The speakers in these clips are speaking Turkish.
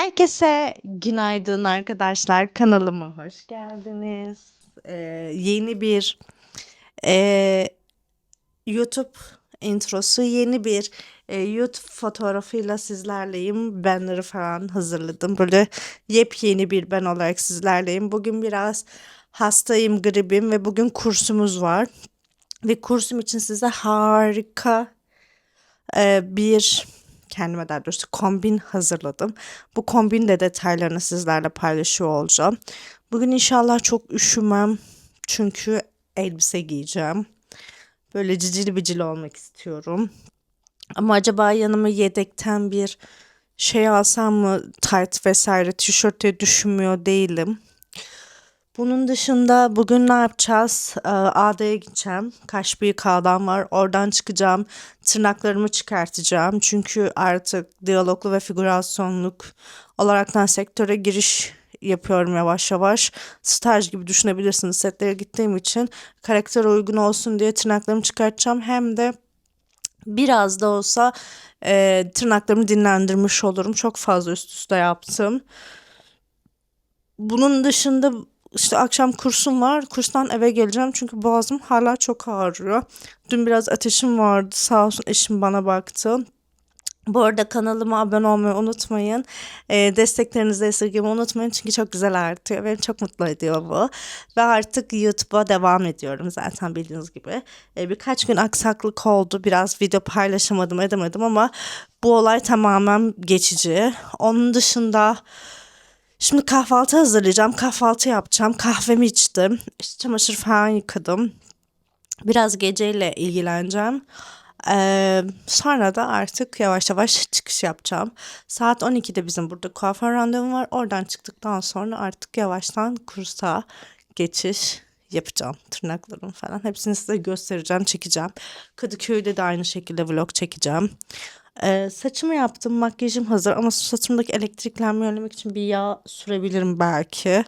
Herkese günaydın arkadaşlar. Kanalıma hoş geldiniz. Ee, yeni bir e, YouTube introsu, yeni bir e, YouTube fotoğrafıyla sizlerleyim. Banner'ı falan hazırladım. Böyle yepyeni bir ben olarak sizlerleyim. Bugün biraz hastayım, gribim ve bugün kursumuz var. Ve kursum için size harika e, bir kendime daha doğrusu kombin hazırladım. Bu kombin de detaylarını sizlerle paylaşıyor olacağım. Bugün inşallah çok üşümem. Çünkü elbise giyeceğim. Böyle cicili bicili olmak istiyorum. Ama acaba yanıma yedekten bir şey alsam mı tight vesaire tişört diye düşünmüyor değilim. Bunun dışında bugün ne yapacağız? Ee, Ağda'ya gideceğim. Kaş büyük ağdam var. Oradan çıkacağım. Tırnaklarımı çıkartacağım. Çünkü artık diyaloglu ve figürasyonluk olaraktan sektöre giriş yapıyorum yavaş yavaş. Staj gibi düşünebilirsiniz. Setlere gittiğim için karaktere uygun olsun diye tırnaklarımı çıkartacağım. Hem de biraz da olsa e, tırnaklarımı dinlendirmiş olurum. Çok fazla üst üste yaptım. Bunun dışında işte akşam kursum var. Kurstan eve geleceğim çünkü boğazım hala çok ağrıyor. Dün biraz ateşim vardı. Sağ olsun eşim bana baktı. Bu arada kanalıma abone olmayı unutmayın. E, desteklerinizi esirgemeyi unutmayın çünkü çok güzel artıyor. Beni çok mutlu ediyor bu. Ve artık YouTube'a devam ediyorum zaten bildiğiniz gibi. E, birkaç gün aksaklık oldu. Biraz video paylaşamadım edemedim ama bu olay tamamen geçici. Onun dışında... Şimdi kahvaltı hazırlayacağım. Kahvaltı yapacağım. Kahvemi içtim. İşte çamaşır falan yıkadım. Biraz geceyle ilgileneceğim. Ee, sonra da artık yavaş yavaş çıkış yapacağım. Saat 12'de bizim burada kuaför randevum var. Oradan çıktıktan sonra artık yavaştan kursa geçiş yapacağım. Tırnaklarım falan. Hepsini size göstereceğim, çekeceğim. Kadıköy'de de aynı şekilde vlog çekeceğim. Ee, saçımı yaptım, makyajım hazır ama saçımdaki elektriklenmeyi önlemek için bir yağ sürebilirim belki.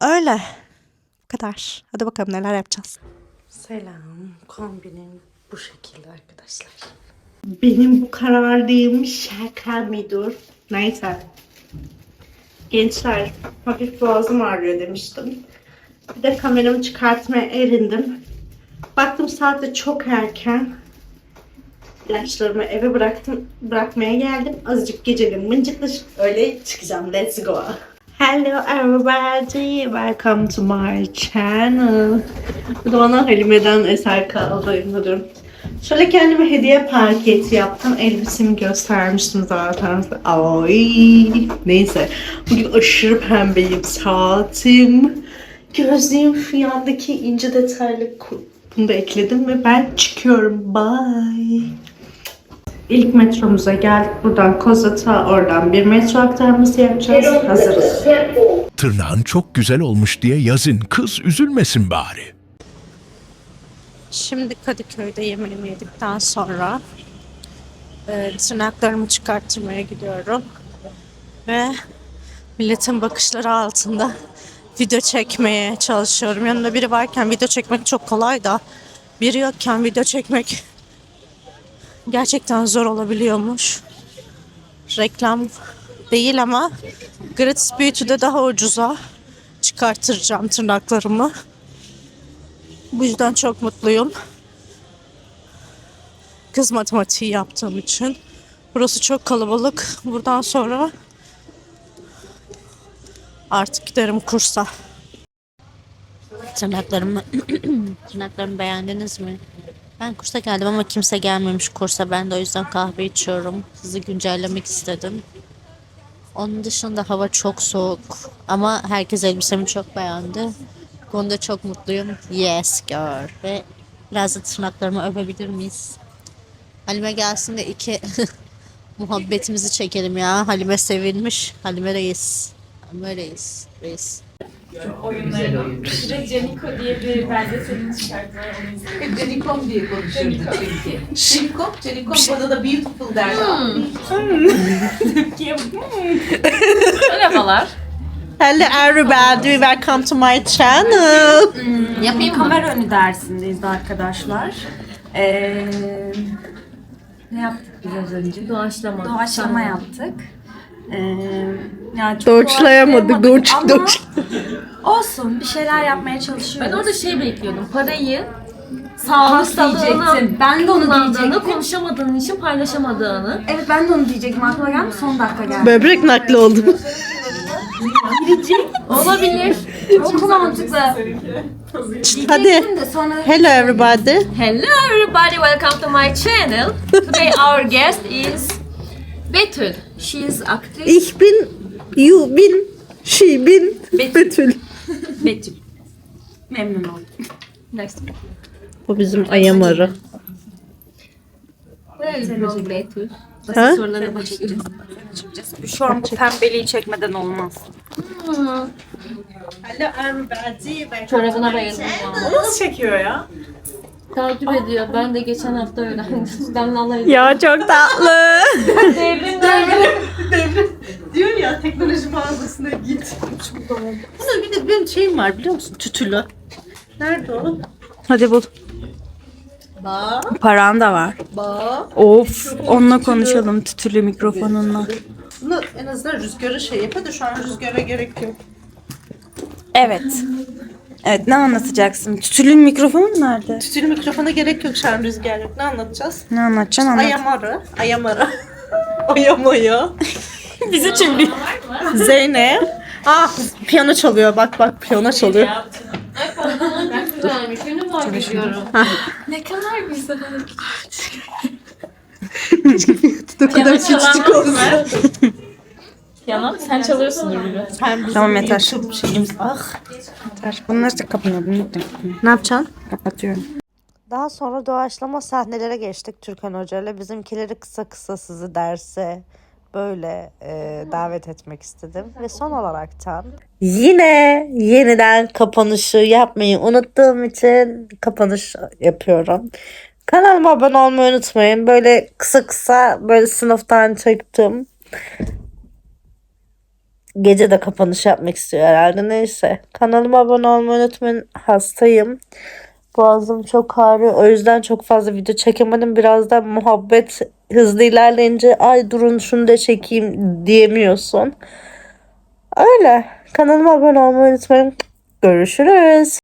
Öyle. Bu kadar. Hadi bakalım neler yapacağız. Selam. Kombinim bu şekilde arkadaşlar. Benim bu kararlıyım şaka mıdır? Neyse. Gençler hafif boğazım ağrıyor demiştim. Bir de kameramı çıkartmaya erindim. Baktım saat de çok erken. İlaçlarımı eve bıraktım. Bırakmaya geldim. Azıcık gecelim mıncıklaşıp öyle çıkacağım. Let's go. Hello everybody. Welcome to my channel. Bu da bana Halime'den eser kaldı. Şöyle kendime hediye paketi yaptım. Elbisemi göstermiştim zaten. Ay, neyse. Bugün aşırı pembeyim. Saatim. Gözlüğüm şu yandaki ince detaylı bunu da ekledim ve ben çıkıyorum. Bye. İlk metromuza geldik. Buradan Kozat'a oradan bir metro aktarması yapacağız. Hazırız. Tırnağın çok güzel olmuş diye yazın. Kız üzülmesin bari. Şimdi Kadıköy'de yemeğimi yedikten sonra e, tırnaklarımı çıkarttırmaya gidiyorum. Ve milletin bakışları altında video çekmeye çalışıyorum. Yanımda biri varken video çekmek çok kolay da biri yokken video çekmek gerçekten zor olabiliyormuş. Reklam değil ama Gratis Beauty'de daha ucuza çıkarttıracağım tırnaklarımı. Bu yüzden çok mutluyum. Kız matematiği yaptığım için. Burası çok kalabalık. Buradan sonra artık giderim kursa. Tırnaklarımı tırnaklarımı beğendiniz mi? Ben kursa geldim ama kimse gelmemiş kursa. Ben de o yüzden kahve içiyorum. Sizi güncellemek istedim. Onun dışında hava çok soğuk. Ama herkes elbisemi çok beğendi. Konuda çok mutluyum. Yes girl. Ve biraz da tırnaklarımı öpebilir miyiz? Halime gelsin de iki muhabbetimizi çekelim ya. Halime sevilmiş. Halime reis. Halime reis. Reis. Oyunlarını. Bir de Canico diye bir belgeselini çıkarttılar. Onu izledim. Hep Canicom diye konuşurdu Canicom. çünkü. Canicom, Canicom bana da beautiful derdi. Merhabalar. Hello everybody, welcome to my channel. Yapayım kamera önü dersindeyiz arkadaşlar. Ee, ne yaptık biraz önce? Doğaçlama. Doğaçlama yaptık. Ee, yani çok Doğuçlayamadık. Doğuç, ama doğuç. Olsun bir şeyler yapmaya çalışıyoruz. Ben orada şey bekliyordum. Parayı Sağlık diyecektim. Ben de onu diyecektim. konuşamadığın için paylaşamadığını. Evet ben de onu diyecektim. Aklıma geldi son dakika geldi. Böbrek nakli oldum. Olabilir. Çok mantıklı. Hadi. Diyecektim de sonra Hello everybody. Hello everybody, welcome to my channel. Today our guest is Betül. She is actress. Ich bin, you bin, she bin, Betül. Betül. memnun oldum. Next. Bu bizim ayamarı. Betül? Ha? Sorulara başlayalım. Şu an bu pembeliği çekmeden olmaz. Çorabına bayıldım ya. Nasıl çekiyor ya? Takip ediyor. Ben de geçen hafta öğrendim. Ben vallahi Ya çok tatlı. devrim devrim. Diyor ya teknoloji mağazasına git. Bunun bir de benim şeyim var biliyor musun? Tütülü. Nerede o? Hadi bul. Paran da var. Of. Onunla konuşalım tütülü mikrofonunla. Bunu en azından rüzgarı şey yapıyor da şu an rüzgara gerek yok. Evet. Evet ne anlatacaksın? Tütülün mikrofonu nerede? Tütülü mikrofona gerek yok şu an rüzgar yok. Ne anlatacağız? Ne anlatacaksın anlat. Ayamarı. Ayamarı. Ayamaya. Bizi çeviriyor. Zeynep. Ah piyano çalıyor bak bak piyano çalıyor. Ünlü fark ediyorum. ne kadar güzel. Ne kadar küçük oldu. Piyano sen çalıyorsundur bizim Tamam, yeter. Ah. Bunları da kapanıyor. Bunu da Ne yapacaksın? kapatıyorum. Daha sonra doğaçlama sahnelere geçtik Türkan Hoca ile. Bizimkileri kısa kısa sizi derse böyle e, davet etmek istedim. Ve son olaraktan yine yeniden kapanışı yapmayı unuttuğum için kapanış yapıyorum. Kanalıma abone olmayı unutmayın. Böyle kısa kısa böyle sınıftan çektim. Gece de kapanış yapmak istiyor herhalde. Neyse. Kanalıma abone olmayı unutmayın. Hastayım. Boğazım çok ağrıyor. O yüzden çok fazla video çekemedim. Biraz da muhabbet hızlı ilerleyince ay durun şunu da çekeyim diyemiyorsun. Öyle. Kanalıma abone olmayı unutmayın. Görüşürüz.